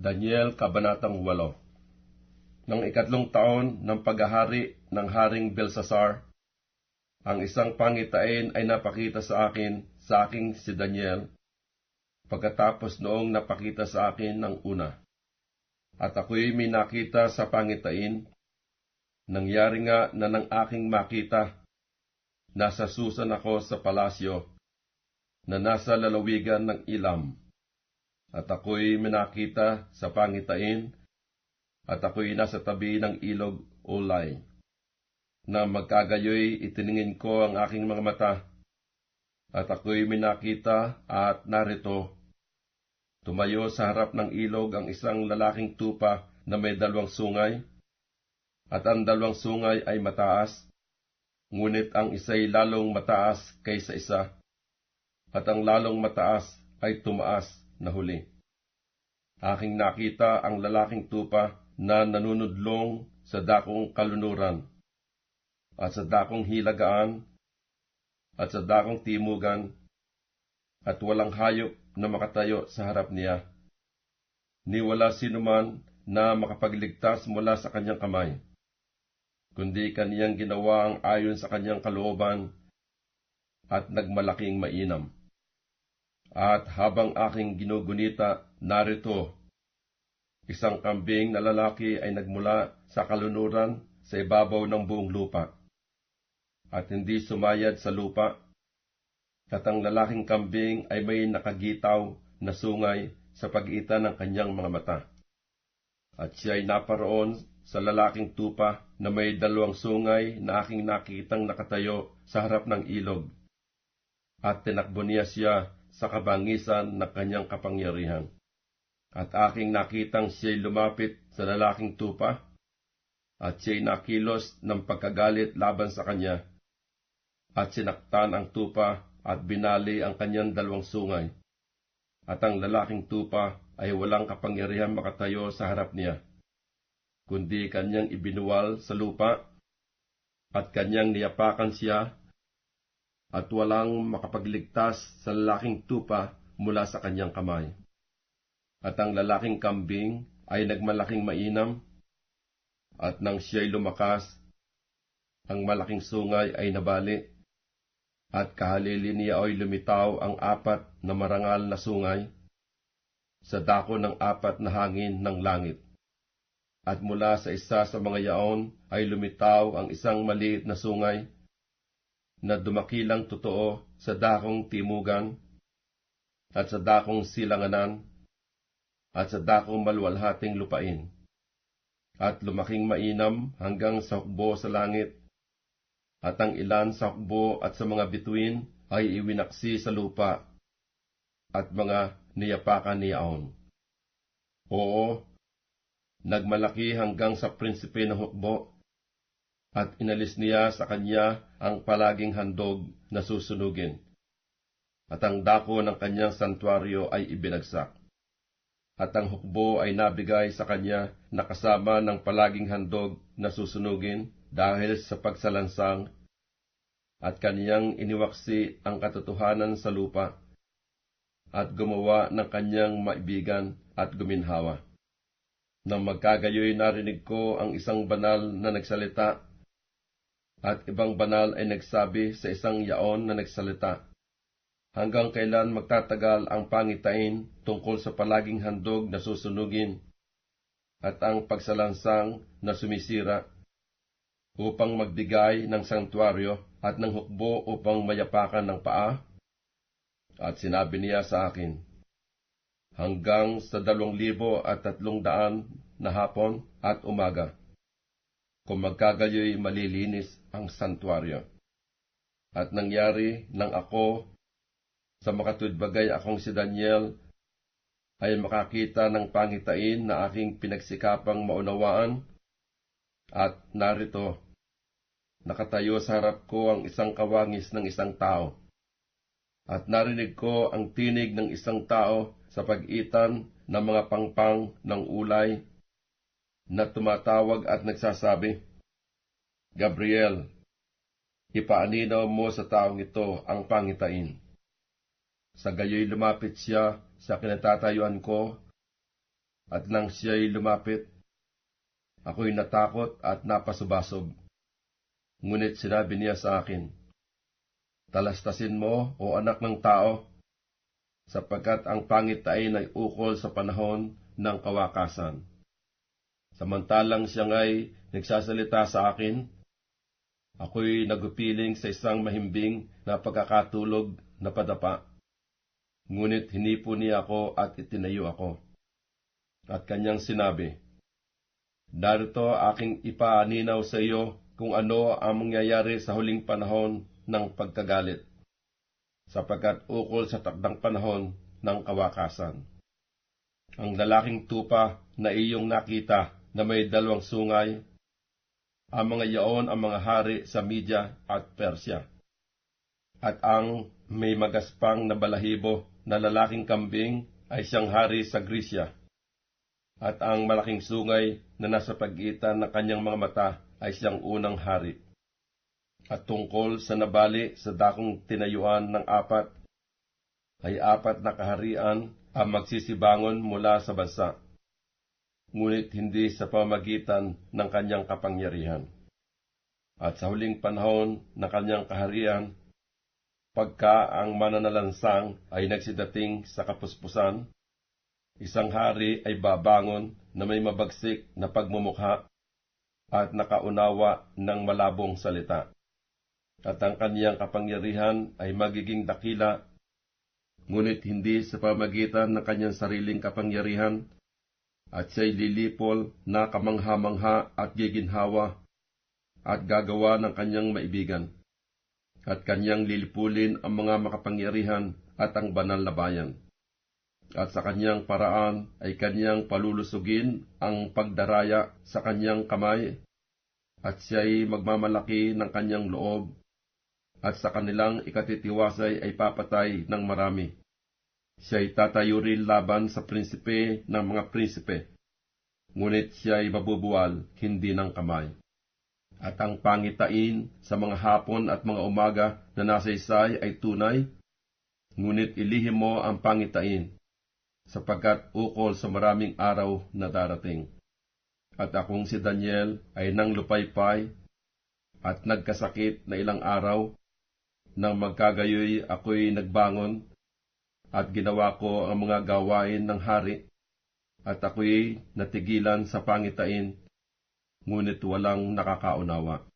Daniel Kabanatang 8 Nang ikatlong taon ng paghahari ng Haring Belsasar, ang isang pangitain ay napakita sa akin, sa aking si Daniel, pagkatapos noong napakita sa akin ng una. At ako'y may nakita sa pangitain, nangyari nga na ng aking makita, nasa susan ako sa palasyo, na nasa lalawigan ng ilam at ako'y minakita sa pangitain, at ako'y nasa tabi ng ilog ulay. Na magkagayoy itiningin ko ang aking mga mata, at ako'y minakita at narito. Tumayo sa harap ng ilog ang isang lalaking tupa na may dalawang sungay, at ang dalawang sungay ay mataas, ngunit ang isa'y lalong mataas kaysa isa, at ang lalong mataas ay tumaas na huli. Aking nakita ang lalaking tupa na nanunudlong sa dakong kalunuran, at sa dakong hilagaan, at sa dakong timugan, at walang hayop na makatayo sa harap niya. Ni wala sinuman na makapagligtas mula sa kanyang kamay, kundi kaniyang ginawa ang ayon sa kanyang kalooban at nagmalaking mainam. At habang aking ginugunita, narito, isang kambing na lalaki ay nagmula sa kalunuran sa ibabaw ng buong lupa. At hindi sumayad sa lupa, at ang lalaking kambing ay may nakagitaw na sungay sa pagitan ng kanyang mga mata. At siya ay naparoon sa lalaking tupa na may dalawang sungay na aking nakitang nakatayo sa harap ng ilog. At tinakbo niya siya sa kabangisan ng kanyang kapangyarihan. At aking nakitang siya'y lumapit sa lalaking tupa, at siya'y nakilos ng pagkagalit laban sa kanya, at sinaktan ang tupa at binali ang kanyang dalawang sungay. At ang lalaking tupa ay walang kapangyarihan makatayo sa harap niya, kundi kanyang ibinuwal sa lupa, at kanyang niyapakan siya at walang makapagligtas sa lalaking tupa mula sa kanyang kamay. At ang lalaking kambing ay nagmalaking mainam, at nang siya'y lumakas, ang malaking sungay ay nabali, at kahalili niya ay lumitaw ang apat na marangal na sungay sa dako ng apat na hangin ng langit. At mula sa isa sa mga yaon ay lumitaw ang isang maliit na sungay na dumakilang totoo sa dakong timugan, at sa dakong silanganan, at sa dakong malwalhating lupain, at lumaking mainam hanggang sa hukbo sa langit, at ang ilan sa hukbo at sa mga bituin ay iwinaksi sa lupa, at mga niyapakan niyaon. Oo, nagmalaki hanggang sa prinsipe ng hukbo, at inalis niya sa kanya ang palaging handog na susunugin. At ang dako ng kanyang santuario ay ibinagsak. At ang hukbo ay nabigay sa kanya na kasama ng palaging handog na susunugin dahil sa pagsalansang at kaniyang iniwaksi ang katotohanan sa lupa at gumawa ng kanyang maibigan at guminhawa. Nang magkagayoy narinig ko ang isang banal na nagsalita at ibang banal ay nagsabi sa isang yaon na nagsalita, Hanggang kailan magtatagal ang pangitain tungkol sa palaging handog na susunugin at ang pagsalansang na sumisira upang magbigay ng santuaryo at ng hukbo upang mayapakan ng paa? At sinabi niya sa akin, hanggang sa dalawang libo at tatlong daan na hapon at umaga kung magkagayoy malilinis ang santuaryo. At nangyari nang ako sa makatudbagay akong si Daniel ay makakita ng pangitain na aking pinagsikapang maunawaan at narito, nakatayo sa harap ko ang isang kawangis ng isang tao. At narinig ko ang tinig ng isang tao sa pagitan ng mga pangpang ng ulay na tumatawag at nagsasabi, Gabriel, ipaaninaw mo sa taong ito ang pangitain. Sa gayoy lumapit siya sa kinatatayuan ko, at nang siya'y lumapit, ako'y natakot at napasubasob. Ngunit sinabi niya sa akin, Talastasin mo, o anak ng tao, sapagkat ang pangitain ay ukol sa panahon ng kawakasan. Samantalang siya ngay nagsasalita sa akin, ako'y nagupiling sa isang mahimbing na pagkakatulog na padapa. Ngunit hinipo niya ako at itinayo ako. At kanyang sinabi, Darito aking ipaaninaw sa iyo kung ano ang mangyayari sa huling panahon ng pagkagalit, sapagkat ukol sa takdang panahon ng kawakasan. Ang lalaking tupa na iyong nakita na may dalawang sungay, ang mga yaon ang mga hari sa Media at Persya. At ang may magaspang na balahibo na lalaking kambing ay siyang hari sa Grisya. At ang malaking sungay na nasa pagitan ng kanyang mga mata ay siyang unang hari. At tungkol sa nabali sa dakong tinayuan ng apat, ay apat na kaharian ang magsisibangon mula sa bansa, ngunit hindi sa pamagitan ng kanyang kapangyarihan. At sa huling panahon ng kanyang kaharian, pagka ang mananalansang ay nagsidating sa kapuspusan, isang hari ay babangon na may mabagsik na pagmumukha at nakaunawa ng malabong salita. At ang kaniyang kapangyarihan ay magiging dakila, ngunit hindi sa pamagitan ng kanyang sariling kapangyarihan, at siya'y lilipol na kamangha-mangha at giginhawa, at gagawa ng kanyang maibigan, at kanyang lilipulin ang mga makapangyarihan at ang banal na bayan. At sa kanyang paraan ay kanyang palulusugin ang pagdaraya sa kanyang kamay, at siya'y magmamalaki ng kanyang loob, at sa kanilang ikatitiwasay ay papatay ng marami. Siya'y tatayo rin laban sa prinsipe ng mga prinsipe, ngunit siya'y mabubuwal hindi ng kamay. At ang pangitain sa mga hapon at mga umaga na nasa isay ay tunay, ngunit ilihim mo ang pangitain sapagkat ukol sa maraming araw na darating. At akong si Daniel ay nang lupaypay at nagkasakit na ilang araw, nang magkagayoy ako'y nagbangon at ginawa ko ang mga gawain ng hari, at ako'y natigilan sa pangitain, ngunit walang nakakaunawa.